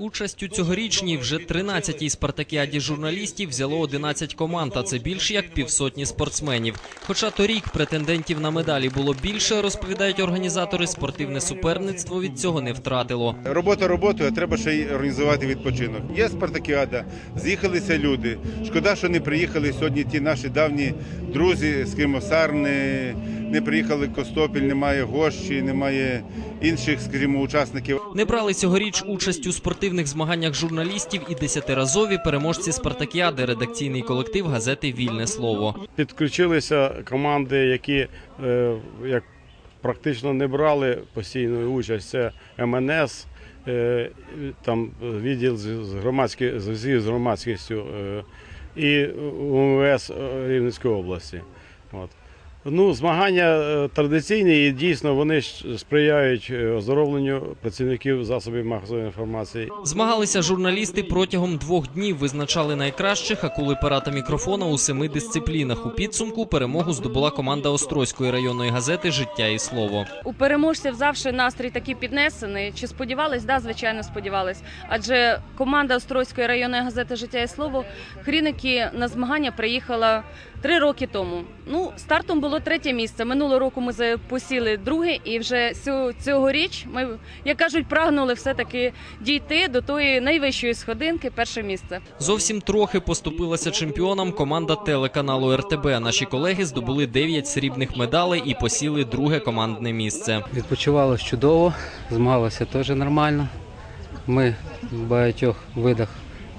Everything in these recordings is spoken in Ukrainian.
Участь у цьогорічній вже 13-й спартакіаді журналістів взяло 11 команд, а це більше як півсотні спортсменів. Хоча торік претендентів на медалі було більше, розповідають організатори, спортивне суперництво від цього не втратило. Робота роботою, а треба ще й організувати відпочинок. Є спартакіада, з'їхалися люди. Шкода, що не приїхали сьогодні ті наші давні друзі з Кимосар, не, приїхали Костопіль, немає гощі, немає інших, скажімо, учасників. Не брали цьогоріч участь у спортивних змаганнях журналістів і десятиразові переможці спартакіади, редакційний колектив газети Вільне слово. Підключилися команди, які е, як практично не брали постійної участь. Це МНС, е, там відділ з громадські- зв'язків з громадськістю е, і УМВС Рівненської області. От. Ну, змагання е, традиційні і дійсно вони сприяють е, оздоровленню працівників засобів масової інформації. Змагалися журналісти протягом двох днів, визначали найкращих, а коли пера та мікрофона у семи дисциплінах. У підсумку перемогу здобула команда Острозької районної газети Життя і слово. У переможців завжди настрій такий піднесений. Чи сподівались? Да, звичайно, сподівались. Адже команда Острозької районної газети Життя і слово Хріники на змагання приїхала три роки тому. Ну, стартом було третє місце. Минулого року ми посіли друге, і вже цьогоріч ми, як кажуть, прагнули все-таки дійти до тої найвищої сходинки, перше місце. Зовсім трохи поступилася чемпіонам команда телеканалу РТБ. Наші колеги здобули 9 срібних медалей і посіли друге командне місце. Відпочивалось чудово, змагалося теж нормально. Ми в багатьох видах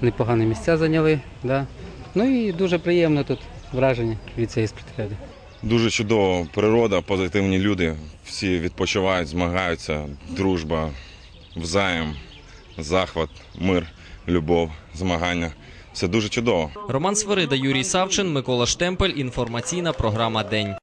непогані місця зайняли. Да. Ну і дуже приємно тут враження від цієї спартакіади. Дуже чудово. Природа, позитивні люди. Всі відпочивають, змагаються. Дружба, взаєм, захват, мир, любов, змагання. Все дуже чудово. Роман Свирида, Юрій Савчин, Микола Штемпель. Інформаційна програма День.